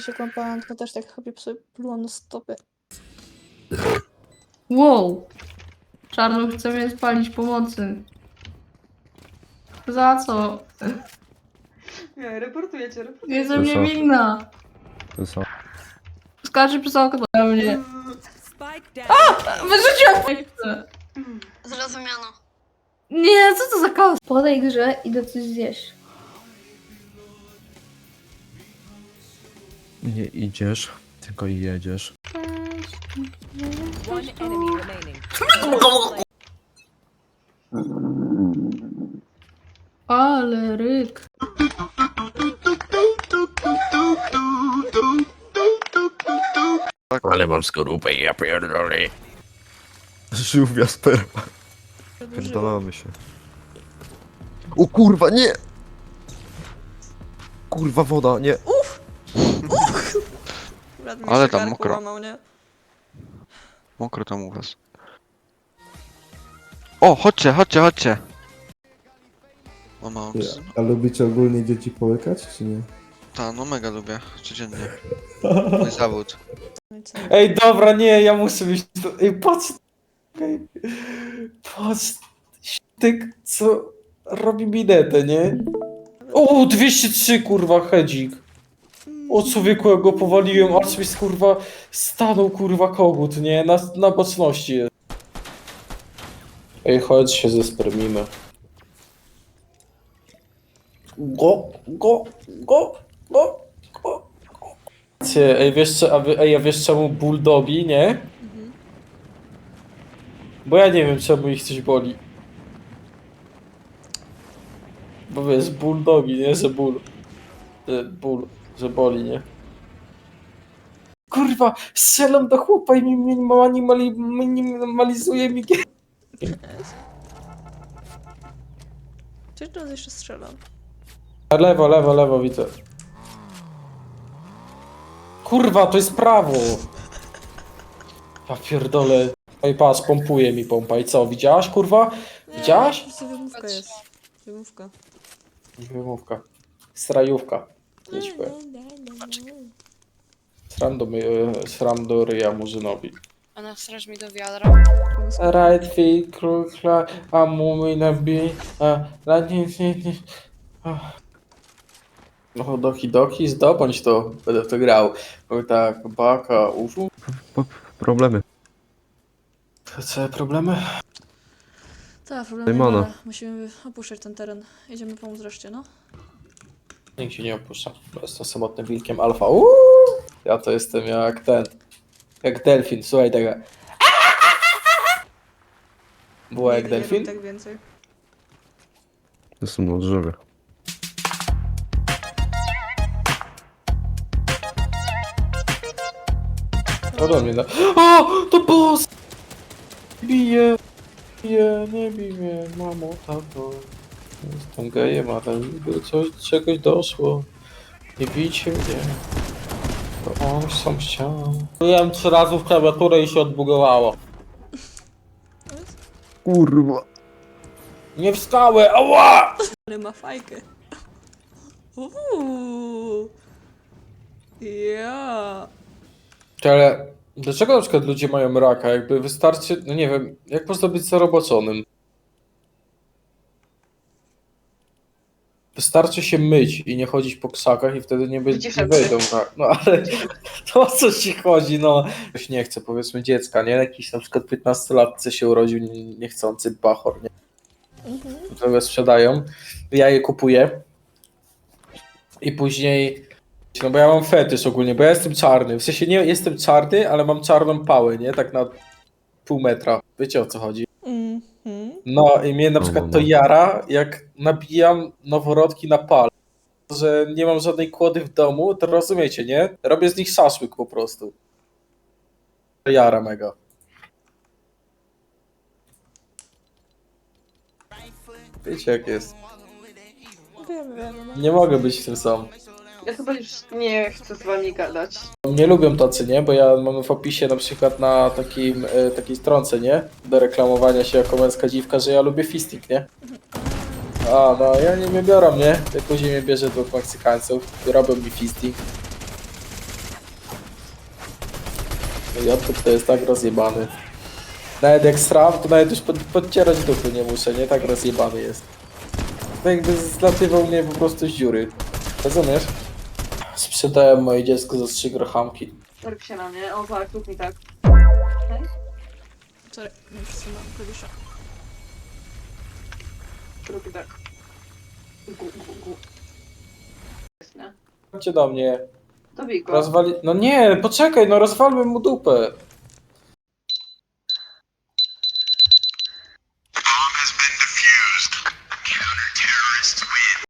Się kąpałam, to też tak chyba sobie plułam na stopy. Wow! Czarno chce mnie spalić pomocy. Za co? Nie, reportuję cię, reportuję. Jestem To co? niewinna. To są. Skacze przez okno na mnie. Down. Wyrzuciłam! Zrozumiano. Nie, co to za chaos? Po tej grze idę coś zjeść. Nie idziesz, tylko jedziesz. One enemy remaining. Ale ryk. Ale mam skorupę ja pierdolę. Żółwia sperma. Pierdolamy się. O kurwa, nie! Kurwa woda, nie. Ale tam mokro. Łamał, nie? Mokro tam u was. O, chodźcie, chodźcie, chodźcie. O Moms. A lubicie ogólnie dzieci połykać, czy nie? Ta, no mega lubię. Codziennie. Mój zawód. No i co? Ej, dobra, nie, ja muszę być. tu- Ej, patrz. Ej, patrz. Tyk, co robi minetę, nie? O, 203 kurwa, hedzik. O człowieku, jak go powaliłem, aż mi kurwa stanął kurwa kogut, nie? Na, na boczności jest. Ej, chodź się zespermimy. Go, go, go, go, go. Cie, Ej, wiesz co, a wy, ej, a wiesz czemu bulldogi, nie? Bo ja nie wiem czemu ich coś boli. Bo wiesz, bulldogi, nie? Że ból. Że ból, że boli, nie? Kurwa, strzelam do chłopa i mi minimali, minimalizuje mi gier. Czy teraz jeszcze strzelam? Lewo, lewo, lewo, widzę. Kurwa, to jest prawo. Ja pierdolę. Ej, patrz, pompuje mi pompa. I co, widziałaś, kurwa? Widziałaś? Nie, to wymówka jest. Wymówka. Wymówka. Strajówka. Idź be. Sram do, my, e, sram do ryja murzynowi. Straż mi do wiadra. Right feet, krukla, a mumy na bi, a na nie, nie. Ach. No, doki doki, zdobądź to, będę w to grał. Bo tak, baka, uszu. Problemy. Co, problemy? Tak, problem Dymona. nie ma. Musimy opuszczać ten teren. Jedziemy pomóc reszcie, no. Nikt się nie opuszcza. bo Jestem samotnym wilkiem alfa. Uuu! Ja to jestem jak ten. Jak delfin, słuchaj tego. Było jak Nigdy nie delfin? tak więcej. Jestem na drzewie. To do mnie da. O! To boss! Bije! Bije, nie bij mnie, mamo, tato. Jestem gejem, ale by coś, czegoś doszło. Nie bijcie mnie. To on sam chciał. Byłem trzy razy w klawiaturę i się odbugowało. Kurwa. Nie wstałem, ała! Ale ma fajkę. Uuu. Ja. Ale dlaczego na przykład ludzie mają raka? Jakby wystarczy, no nie wiem, jak można być zaroboczonym? Wystarczy się myć i nie chodzić po krzakach i wtedy nie, będzie, nie wejdą rak. No ale to o co ci chodzi, no? Ktoś nie chce, powiedzmy dziecka, nie? Jakiś na przykład 15-latce się urodził nie- niechcący bachor, nie? Które sprzedają. Ja je kupuję i później no bo ja mam fetysz ogólnie, bo ja jestem czarny. W sensie nie jestem czarny, ale mam czarną pałę, nie? Tak na pół metra. Wiecie o co chodzi? No i mnie na No, przykład no, to no. jara, jak nabijam noworodki na pal. Że nie mam żadnej kłody w domu, to rozumiecie, nie? Robię z nich szaszłyk po prostu. To Jara mega. Wiecie jak jest. Wiemy, no. Nie mogę być w tym sam. Ja chyba już nie chcę z wami gadać. Nie lubią tacy, nie? Bo ja mam w opisie na przykład na takim, e, takiej stronce, nie? Do reklamowania się jako męska dziwka, że ja lubię fisting, nie? A, no ja nie mnie biorą, nie? Jak później mnie bierze dwóch Meksykańców, robią mi fisting. No Jotkut to jest tak rozjebany. Nawet jak sram, to nawet już pod, podcierać dupy nie muszę, nie? Tak rozjebany jest. To jakby zlatywał mnie po prostu z dziury. Rozumiesz? Sprzedałem moje dziecko za trzy grochamki. Rób się na mnie. O tak, rób mi tak. Sorry, nie przytrzymam klawisza. Rób mi tak. Gu, gu, gu. Jest, nie? Chodźcie do mnie. To bij go. Rozwali... No nie, poczekaj, no rozwalmy mu dupę.